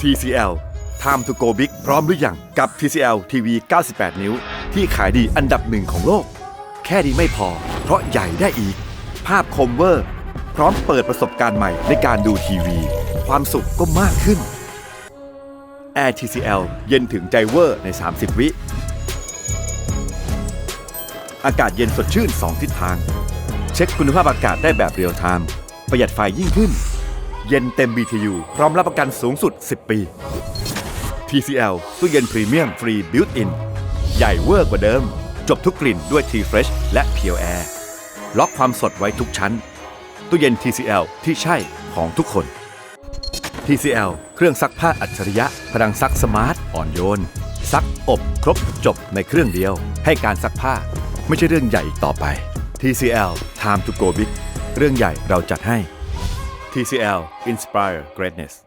TCL Time to go big พร้อมหรือยังกับ TCL TV 98 นิ้ว ที่ขายดีอันดับหนึ่งของโลก แค่นี้ไม่พอ เพราะใหญ่ได้อีก ภาพคมเวอร์ พร้อมเปิดประสบการณ์ใหม่ในการดูทีวี ความสุขก็มากขึ้น Air TCL เย็นถึงใจเวอร์ใน 30 วิ อากาศเย็นสดชื่น 2 ทิศทาง เช็คคุณภาพอากาศได้แบบเรียลไทม์ประหยัดไฟยิ่งขึ้น เย็นเต็ม BTU พร้อมรับประกันสูงสุด 10 ปี TCL ตู้เย็นพรีเมียมฟรีบิวต์อินใหญ่เวอร์กว่าเดิม จบทุกกลิ่นด้วย T-Fresh และ Pure Air ล็อกความสดไว้ทุกชั้น ตู้เย็น TCL ที่ใช่ของทุกคน TCL เครื่องซักผ้าอัจฉริยะ พลังซักสมาร์ท อ่อนโยน ซักอบครบจบในเครื่องเดียว ให้การซักผ้าไม่ใช่เรื่องใหญ่อีกต่อไป TCL Time to go big เรื่องใหญ่เราจัดให้ TCL Inspire Greatness